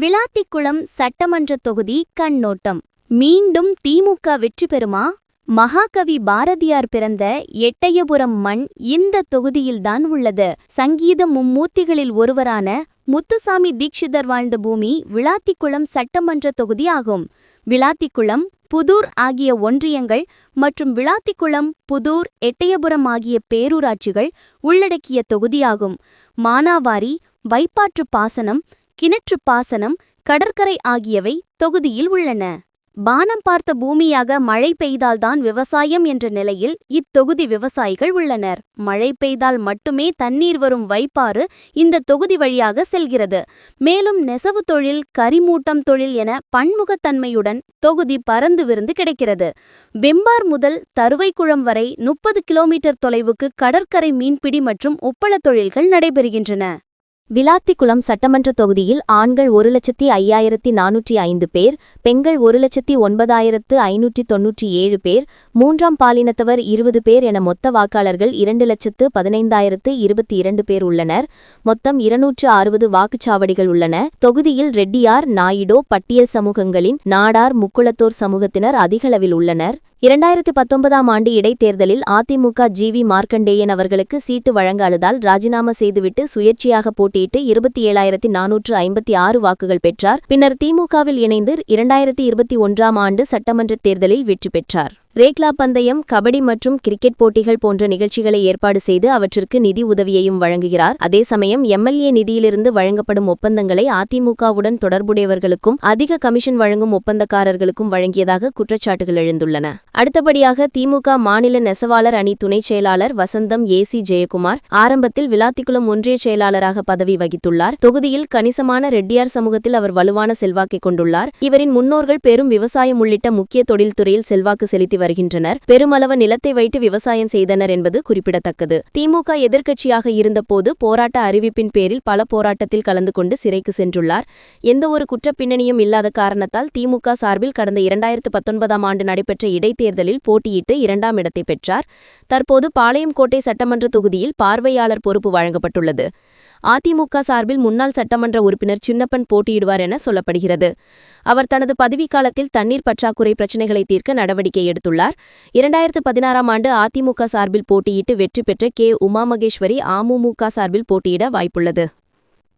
விளாத்திக்குளம் சட்டமன்ற தொகுதி கண்ணோட்டம். மீண்டும் திமுக வெற்றி பெறுமா? மகாகவி பாரதியார் பிறந்த எட்டயபுரம் மண் இந்த தொகுதியில்தான் உள்ளது. சங்கீத மும்மூர்த்திகளில் ஒருவரான முத்துசாமி தீட்சிதர் வாழ்ந்த பூமி விளாத்திக்குளம் சட்டமன்ற தொகுதி ஆகும். விளாத்திக்குளம் புதூர் ஆகிய ஒன்றியங்கள் மற்றும் விளாத்திக்குளம் புதூர் எட்டயபுரம் ஆகிய பேரூராட்சிகள் உள்ளடக்கிய தொகுதியாகும் மானாவாரி வைப்பாற்று பாசனம் கிணற்று பாசனம் கடற்கரை ஆகியவை தொகுதியில் உள்ளன. பானம் பார்த்த பூமியாக மழை பெய்தால்தான் விவசாயம் என்ற நிலையில் இத்தொகுதி விவசாயிகள் உள்ளனர். மழை பெய்தால் மட்டுமே தண்ணீர் வரும் வைப்பாறு இந்த தொகுதி வழியாக செல்கிறது. மேலும் நெசவு தொழில் கரிமூட்டம் தொழில் என பன்முகத்தன்மையுடன் தொகுதி பறந்து விருந்து கிடைக்கிறது. வெம்பார் முதல் தருவைக்குளம் வரை முப்பது கிலோமீட்டர் தொலைவுக்கு கடற்கரை மீன்பிடி மற்றும் உப்பள தொழில்கள் நடைபெறுகின்றன. விளாத்திக்குளம் சட்டமன்ற தொகுதியில் ஆண்கள் ஒரு லட்சத்தி ஐயாயிரத்தி நானூற்றி ஐந்து பேர் பெண்கள் ஒரு லட்சத்தி ஒன்பதாயிரத்து ஐநூற்றி தொன்னூற்றி ஏழு பேர் மூன்றாம் பாலினத்தவர் இருபது பேர் என மொத்த வாக்காளர்கள் இரண்டு லட்சத்து பதினைந்தாயிரத்து இருபத்தி இரண்டு பேர் உள்ளனர். மொத்தம் இருநூற்று அறுபது வாக்குச்சாவடிகள் உள்ளன. தொகுதியில் ரெட்டியார் நாயுடோ பட்டியல் சமூகங்களின் நாடார் முக்குளத்தோர் சமூகத்தினர் அதிகளவில் உள்ளனர். இரண்டாயிரத்தி பத்தொன்பதாம் ஆண்டு இடைத்தேர்தலில் அதிமுக ஜி வி மார்க்கண்டேயன் அவர்களுக்கு சீட்டு வழங்காததால் ராஜினாமா செய்துவிட்டு சுயேட்சையாக போட்டியிட்டு இருபத்தி ஏழாயிரத்தி நானூற்று ஐம்பத்தி ஆறு வாக்குகள் பெற்றார். பின்னர் திமுகவில் இணைந்து இரண்டாயிரத்தி இருபத்தி ஒன்றாம் ஆண்டு சட்டமன்ற தேர்தலில் வெற்றி பெற்றார். ரேக்லா பந்தயம் கபடி மற்றும் கிரிக்கெட் போட்டிகள் போன்ற நிகழ்ச்சிகளை ஏற்பாடு செய்து அவற்றிற்கு நிதி உதவியையும் வழங்குகிறார். அதே சமயம் எம்எல்ஏ நிதியிலிருந்து வழங்கப்படும் ஒப்பந்தங்களை அதிமுகவுடன் தொடர்புடையவர்களுக்கும் அதிக கமிஷன் வழங்கும் ஒப்பந்தக்காரர்களுக்கும் வழங்கியதாக குற்றச்சாட்டுகள் எழுந்துள்ளன. அடுத்தபடியாக திமுக மாநில நெசவாளர் அணி துணை செயலாளர் வசந்தம் ஏ சி ஜெயக்குமார் ஆரம்பத்தில் விளாத்திக்குளம் ஒன்றிய செயலாளராக பதவி வகித்துள்ளார். தொகுதியில் கணிசமான ரெட்டியார் சமூகத்தில் அவர் வலுவான செல்வாக்கை கொண்டுள்ளார். இவரின் முன்னோர்கள் பெரும் விவசாயம் உள்ளிட்ட முக்கிய தொழில்துறையில் செல்வாக்கு செலுத்தி வருகின்றனர். பெருமளவு நிலத்தை வைத்து விவசாயம் செய்தனர் என்பது குறிப்பிடத்தக்கது. திமுக எதிர்க்கட்சியாக இருந்தபோது போராட்ட அறிவிப்பின் பேரில் பல போராட்டத்தில் கலந்து கொண்டு சிறைக்கு சென்றுள்ளார். எந்தவொரு குற்றப்பின்னணியும் இல்லாத காரணத்தால் திமுக சார்பில் கடந்த இரண்டாயிரத்து பத்தொன்பதாம் ஆண்டு நடைபெற்ற இடைத்தேர்தலில் போட்டியிட்டு இரண்டாம் இடத்தை பெற்றார். தற்போது பாளையங்கோட்டை சட்டமன்ற தொகுதியில் பார்வையாளர் பொறுப்பு வழங்கப்பட்டுள்ளது. அதிமுக சார்பில் முன்னாள் சட்டமன்ற உறுப்பினர் சின்னப்பன் போட்டியிடுவார் என சொல்லப்படுகிறது. அவர் தனது பதவிக்காலத்தில் தண்ணீர் பற்றாக்குறை பிரச்சினைகளை தீர்க்க நடவடிக்கை எடுத்துள்ளார். இரண்டாயிரத்து பதினாறாம் ஆண்டு அதிமுக சார்பில் போட்டியிட்டு வெற்றி பெற்ற கே. உமா மகேஸ்வரி அமமுக சார்பில் போட்டியிட வாய்ப்புள்ளது.